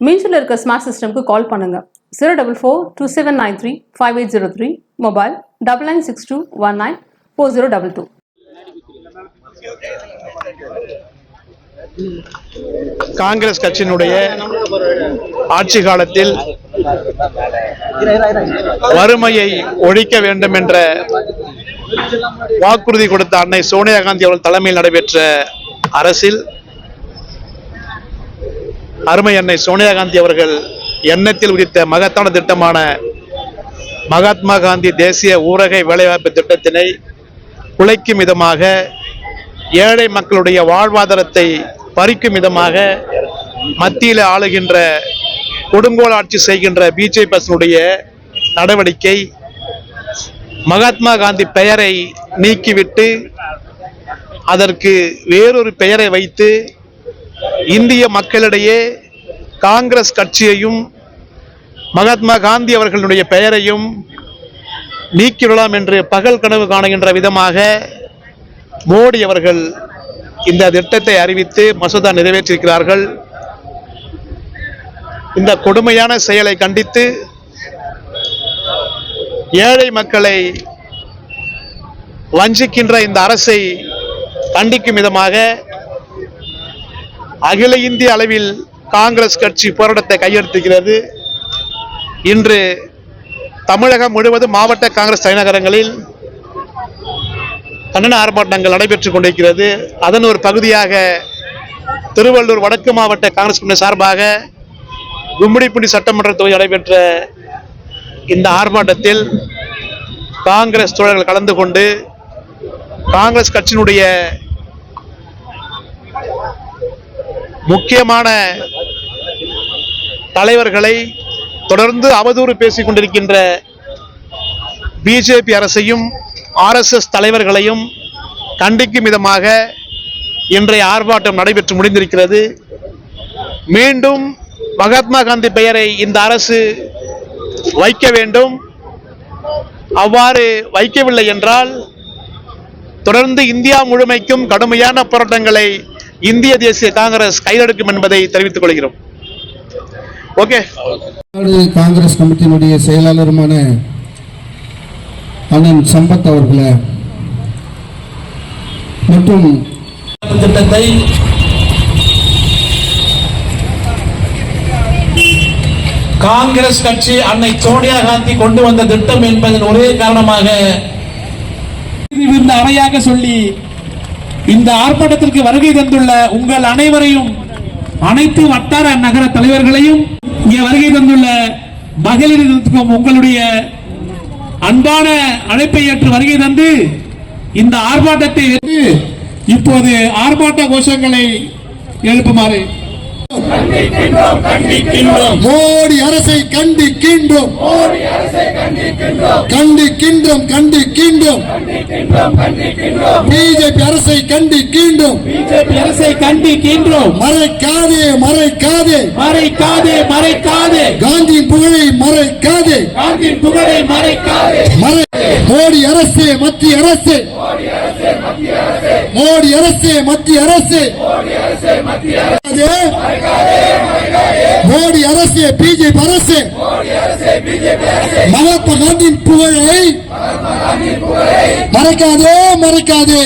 மீன்ஸில் இருக்க ஸ்மார்ட் சிஸ்டம்க்கு கால் பண்ணுங்க. Zero double four two seven nine three five eight zero three mobile double nine six two one nine four zero double two Congress கட்சியினுடைய ஆட்சி காலத்தில் வறுமையை ஒழிக்க வேண்டும் என்ற வாக்குறுதி கொடுத்த அன்னை சோனியா காந்தி அவர்கள் தலைமையில் நடைபெற்ற அரசில் அருமை அன்னை சோனியா காந்தி அவர்கள் எண்ணத்தில் உதித்த மகத்தான திட்டமான மகாத்மா காந்தி தேசிய ஊரக வேலைவாய்ப்பு திட்டத்தினை உழைக்கும் விதமாக ஏழை மக்களுடைய வாழ்வாதாரத்தை பறிக்கும் விதமாக மத்தியில் ஆளுகின்ற கொடுங்கோல் ஆட்சி செய்கின்ற பிஜேபி நடவடிக்கை மகாத்மா காந்தி பெயரை நீக்கிவிட்டு அதற்கு வேறொரு பெயரை வைத்து இந்திய மக்களிடையே காங்கிரஸ் கட்சியையும் மகாத்மா காந்தி அவர்களுடைய பெயரையும் நீக்கிவிடலாம் என்று பகல் கனவு காணுகின்ற விதமாக மோடி அவர்கள் இந்த திட்டத்தை அறிவித்து மசோதா நிறைவேற்றியிருக்கிறார்கள். இந்த கொடுமையான செயலை கண்டித்து ஏழை மக்களை வஞ்சிக்கின்ற இந்த அரசை கண்டிக்கும் விதமாக அகில இந்திய அளவில் காங்கிரஸ் கட்சி போராட்டத்தை கையெழுத்துகிறது இன்று தமிழகம் முழுவதும் மாவட்ட காங்கிரஸ் தலைநகரங்களில் கண்டன ஆர்ப்பாட்டங்கள் நடைபெற்றுக் கொண்டிருக்கிறது. அதன் ஒரு பகுதியாக திருவள்ளூர் வடக்கு மாவட்ட காங்கிரஸ் கமிட்டி சார்பாக கும்மிடிப்பூண்டி சட்டமன்ற தொகுதி நடைபெற்ற இந்த ஆர்ப்பாட்டத்தில் காங்கிரஸ் தோழர்கள் கலந்து கொண்டு காங்கிரஸ் கட்சியினுடைய முக்கியமான தலைவர்களை தொடர்ந்து அவதூறு பேசிக் கொண்டிருக்கின்ற பிஜேபி அரசையும் ஆர்எஸ்எஸ் தலைவர்களையும் கண்டிக்கும் விதமாக இன்றைய ஆர்ப்பாட்டம் நடைபெற்று முடிந்திருக்கிறது. மீண்டும் மகாத்மா காந்தி பெயரை இந்த அரசு வைக்க வேண்டும். அவ்வாறு வைக்கவில்லை என்றால் தொடர்ந்து இந்தியா முழுமைக்கும் கடுமையான போராட்டங்களை இந்திய தேசிய காங்கிரஸ் கையெடுக்கும் என்பதை தெரிவித்துக் கொள்கிறோம். ஓகே. காங்கிரஸ் கமிட்டியினுடைய செயலாளருமான அண்ணன் சம்பத் அவர்களை மற்றும் திட்டத்தை காங்கிரஸ் கட்சி அன்னை சோனியா காந்தி கொண்டு வந்த திட்டம் என்பதன் ஒரே காரணமாக அவையாக சொல்லி இந்த ஆர்ப்பாட்டத்திற்கு வருகை தந்துள்ள உங்கள் அனைவரையும் அனைத்து வட்டார நகர தலைவர்களையும் இங்கே வருகை தந்துள்ள மகளிருக்கும் உங்களுடைய அன்பான அழைப்பை ஏற்று வருகை தந்து இந்த ஆர்ப்பாட்டத்தை இப்போது ஆர்ப்பாட்ட கோஷங்களை எழுப்புமாறு. மோடி அரசை கண்டிக்கின்றோம். கண்டிக்கின்றோம். கண்டிக்கின்றோம் பிஜேபி அரசை கண்டிக்கின்றோம். பிஜேபி அரசை கண்டிக்கின்றோம். மறைக்காதே மறைக்காதே. மறைக்காதே மறைக்காதே. காந்தியின் புகழை மறைக்காதே. காந்தியின் புகழை மறைக்காதே. மறை மோடி அரசு மத்திய அரசு. மோடி அரசு மத்திய அரசு. மோடி அரசு பிஜேபி அரசு. மகாத்மா காந்தியின் புகழை மறைக்காதே மறைக்காதே.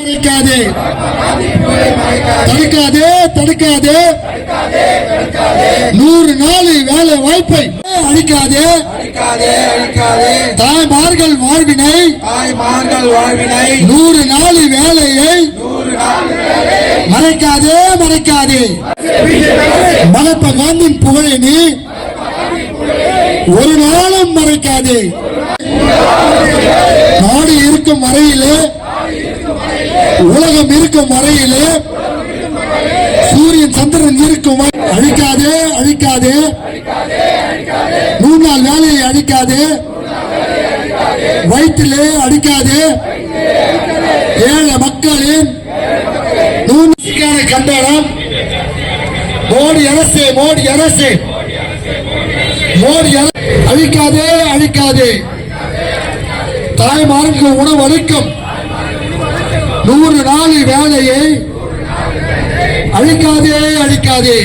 மறைக்காதே. தடுக்காதே தடுக்காதே. நூறு நாள் வேலை வாய்ப்பை அழிக்காதே தாய்மார்கள் வாழ்வினை தாய்மார்கள் வாழ்வினை நூறு நாள் வேலையை மறைக்காதே. மறைக்காதே மகாத்மா காந்தியின் புகழை நீ ஒரு நாளும் மறைக்காதே. நாடு இருக்கும் வரையிலே உலகம் இருக்கும் வரையிலே சூரியன் சந்திரன் இருக்கும் அழிக்காதே அழிக்காதே. நூறு நாள் வேலையை அழிக்காதே. வயிற்றிலே அடிக்காதே. ஏழை மக்கள் மோடி அரசு. மோடி அரசு மோடி அழிக்காதே அழிக்காதே. தாய்மாருக்கு உணவு அளிக்கும். நூறு நாள் வேலையை அழிக்காதே அழிக்காதே.